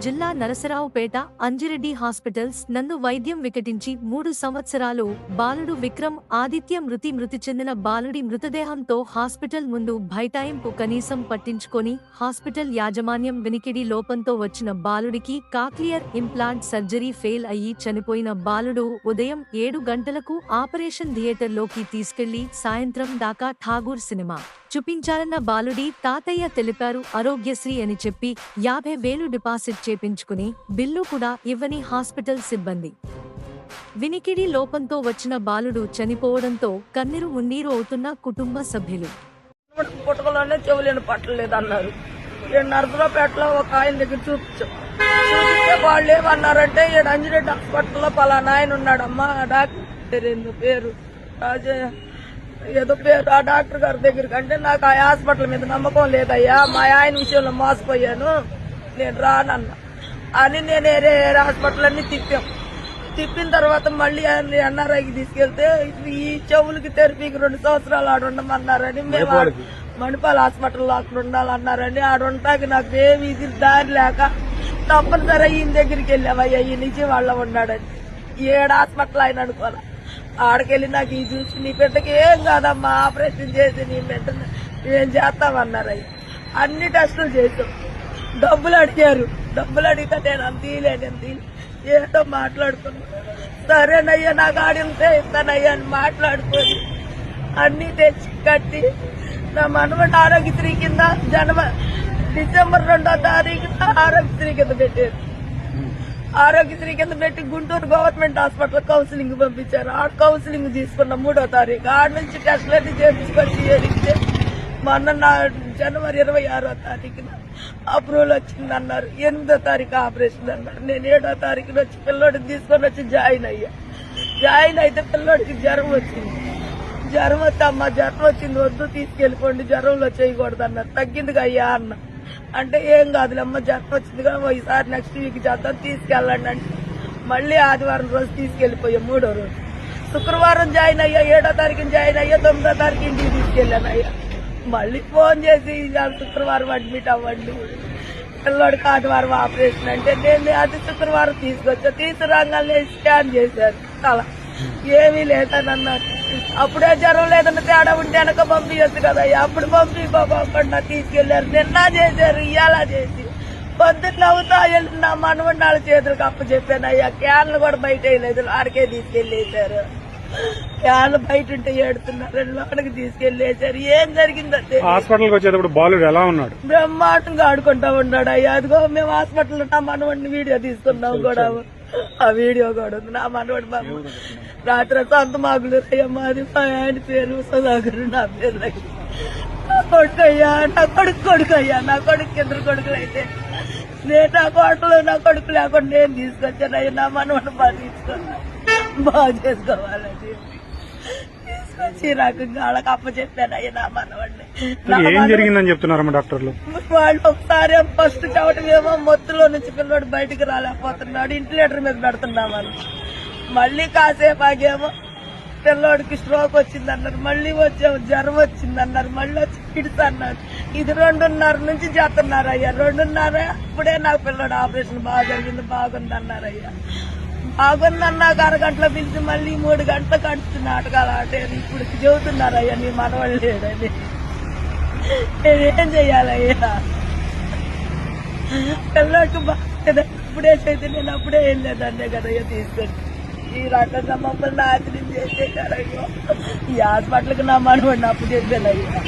జిల్లా నరసరావుపేట అంజిరెడ్డి హాస్పిటల్స్ నందు వైద్యం వికటించి మూడు సంవత్సరాలు బాలుడు విక్రమ్ ఆదిత్య మృతి మృతి చెందిన బాలుడి మృతదేహంతో హాస్పిటల్ ముందు బైటాయింపు కనీసం పట్టించుకొని హాస్పిటల్ యాజమాన్యం వినికిడి లోపంతో వచ్చిన బాలుడికి కాక్లియర్ ఇంప్లాంట్ సర్జరీ ఫెయిల్ అయ్యి చనిపోయిన బాలుడు ఉదయం ఏడు గంటలకు ఆపరేషన్ థియేటర్లోకి తీసుకెళ్ళి సాయంత్రం దాకా ఠాగూర్ సినిమా చూపించాలన్న బాలుడి తాతయ్య తెలిపారు ఆరోగ్యశ్రీ అని చెప్పి యాభై వేలు డిపాజిట్ చేపించుకుని బిల్లు కూడా ఇవ్వని హాస్పిటల్ సిబ్బంది. వినికిడి లోపంతో వచ్చిన బాలుడు చనిపోవడంతో కన్నీరు ఉన్నీరు అవుతున్న కుటుంబ సభ్యులు. పుట్టకలోనే చెవులేని పట్టలేదు అన్నారు ఈడ నరసరావుపేటలో ఒక ఆయన దగ్గర చూపించాం చూపిస్తే వాళ్ళు ఏమన్నారంటే ఈడ అంజిరెడ్డి హాస్పిటల్లో పలానా ఆయన ఉన్నాడమ్మా ఆ డాక్టర్ పేరు ఏందో పేరు? ఏదో పేరు ఆ డాక్టర్ గారి దగ్గరికి అంటే నాకు ఆ హాస్పిటల్ మీద నమ్మకం లేదయ్యా మా ఆయన విషయంలో మోసపోయాను. నేను రానన్నా. అని నేను వేరే హాస్పిటల్ అన్ని తిప్పాం. తిప్పిన తర్వాత మళ్ళీ ఎన్ఆర్ఐకి తీసుకెళ్తే ఈ చెవులకి తెరపీకి రెండు సంవత్సరాలు ఆడ ఉండమన్నారని మేము ఆడ- మణిపాల్ హాస్పిటల్లో అక్కడ ఉండాలన్నారని ఆడ ఉంటాకి నాకు ఏమి ఇది దారి లేక తప్పనిసరి ఈయన దగ్గరికి వెళ్ళామయ్యా ఈ నుంచి వాళ్ళ ఉన్నాడని. ఏడు హాస్పిటల్ ఆయన అనుకోలే. ఆడకెళ్ళి నాకు ఈ చూసి నీ బిడ్డకి ఏం కాదమ్మా? ఆపరేషన్ చేసి నీ బిడ్డని ఏం చేస్తామన్నారు అయ్యి అన్ని టెస్టులు చేసాం. డబ్బులు అడిగారు. డబ్బులు అడిగితే నేను అంత తీయలేను నేను ఏదో మాట్లాడుకున్నా. సరేనయ్యా నాకు ఆడితే ఇస్తానయ్యా అని మాట్లాడుకొని అన్ని తెచ్చి కట్టి నా మనవడి ఆరోగ్యశ్రీ కింద జనవ డిసెంబర్ రెండో తారీఖున ఆరోగ్యశ్రీ కింద పెట్టారు. ఆరోగ్యశ్రీ కింద పెట్టి గుంటూరు గవర్నమెంట్ హాస్పిటల్ కౌన్సిలింగ్ పంపించారు. ఆ కౌన్సిలింగ్ తీసుకున్న మూడో తారీఖు. ఆడ నుంచి టెస్ట్లన్నీ చేపించుకొచ్చి చేరిస్తే మొన్న నా జనవరి ఇరవై ఆరో తారీఖున అప్రూవల్ వచ్చింది అన్నారు. ఎనిమిదో తారీఖు ఆపరేషన్ అన్నారు. నేను ఏడో తారీఖున వచ్చి పిల్లోడిని తీసుకొని వచ్చి జాయిన్ అయ్యా. జాయిన్ అయితే పిల్లోడికి జ్వరం వచ్చింది. జ్వరం వస్తే అమ్మ జ్వరం వచ్చింది వద్దు తీసుకెళ్ళిపోండి జ్వరంలో చేయకూడదు అన్నారు. తగ్గిందిగా అయ్యా అన్న. అంటే ఏం కాదులే అమ్మ జ్వరం వచ్చింది కదా ఈసారి నెక్స్ట్ వీక్ చేద్దాం తీసుకెళ్ళండి అంటే మళ్ళీ ఆదివారం రోజు తీసుకెళ్ళిపోయా మూడో రోజు. శుక్రవారం జాయిన్ అయ్యా ఏడో తారీఖున జాయిన్ అయ్యా తొమ్మిదో తారీఖు ఇంటికి తీసుకెళ్ళాను అయ్యా. మళ్ళీ ఫోన్ చేసి శుక్రవారం అడ్మిట్ అవ్వండి. కాదు వారు ఆపరేషన్ అంటే నేను అది శుక్రవారం తీసుకొచ్చా. తీసుకురాగానే స్కాన్ చేశారు. అలా ఏమీ లేదని అన్నారు అప్పుడే జ్వరం లేదన్న తేడా ఉంటే వెనక పంపించచ్చు కదా. అప్పుడు పంపి బాబా తీసుకెళ్ళారు. నిన్న చేశారు ఇలా చేసి. పొద్దున్న అవుతా వెళ్ళి నా మనవడి వాళ్ళ చేతులకు అప్పు చెప్పాను అయ్యా క్యాన్లు కూడా బయట వేయలేదు. ఆడికే తీసుకెళ్ళేశారు. క్యాన్లు బయట ఉంటే ఏడుతున్నారు. లోపలికి తీసుకెళ్ళేశారు. ఏం జరిగిందంటే హాస్పిటల్కి వచ్చేటప్పుడు బాలుడు ఎలా ఉన్నాడు? బ్రహ్మాండంగా ఆడుకుంటా ఉన్నాడు. అయ్యా అదిగో మేము హాస్పిటల్లో నా మనవడిని వీడియో తీసుకున్నాం కూడా. ఆ వీడియో కూడా ఉంది. నా మనవడి బాబు. రాత్రి సొంత మాగులు అయ్యా మాది మా ఆయన పేరు సుధాకర్. నా పేరు. నా కొడుకు అయ్యా నా కొడుకు కొడుకు అయ్యా. నా కొడుకు ఇద్దరు కొడుకులు అయితే నేను నా కోటలు నా కొడుకు లేకుండా నేను తీసుకొచ్చాను. అయ్యా నా మనవడిని బాగా తీసుకున్నా బాగా చేసుకోవాలని తీసుకొచ్చి ఈ రకంగా వాళ్ళకి అప్ప చెప్పాను అయ్యా నా మనవాడిని నా ఏం మనవడు- జరిగిందని చెప్తున్నారమ్మా డాక్టర్లు? వాళ్ళు ఒకసారి ఫస్ట్ చవటమేమో మొత్తులో నుంచి పిల్లడు బయటికి రాలేకపోతున్నాడు. ఇంటిలేటర్ మీద పెడుతున్నామని. మళ్ళీ కాసేపు ఆగేమో పిల్లోడికి స్ట్రోక్ వచ్చింది అన్నారు మళ్ళీ వచ్చే జ్వరం వచ్చింది అన్నారు మళ్ళీ వచ్చి కిడ్స్ అన్నారు. ఇది రెండున్నర నుంచి చేస్తున్నారు అయ్యా రెండున్నర అప్పుడే నాకు పిల్లోడు ఆపరేషన్ బాగా జరిగింది బాగుంది అన్నారు అయ్యా బాగుందన్నాక అరగంటలో పిలిచి మళ్ళీ మూడు గంటలకు కడుతున్న నాటకాలు ఆడారు ఇప్పుడు చెబుతున్నారు అయ్యా నీ మనవాళ్ళు లేడని. నేనేం చెయ్యాలయ్యా పిల్లలకు బాగా అప్పుడే చేసి నేను అప్పుడే వెళ్ళేదాన్నే కదయ్యా తీసుకొని. ఈ రకంగా మమ్మల్ని నాశనం కదయ్యో ఈ హాస్పిటల్కి నా మనవాడిని అప్పు చెప్పానయ్యా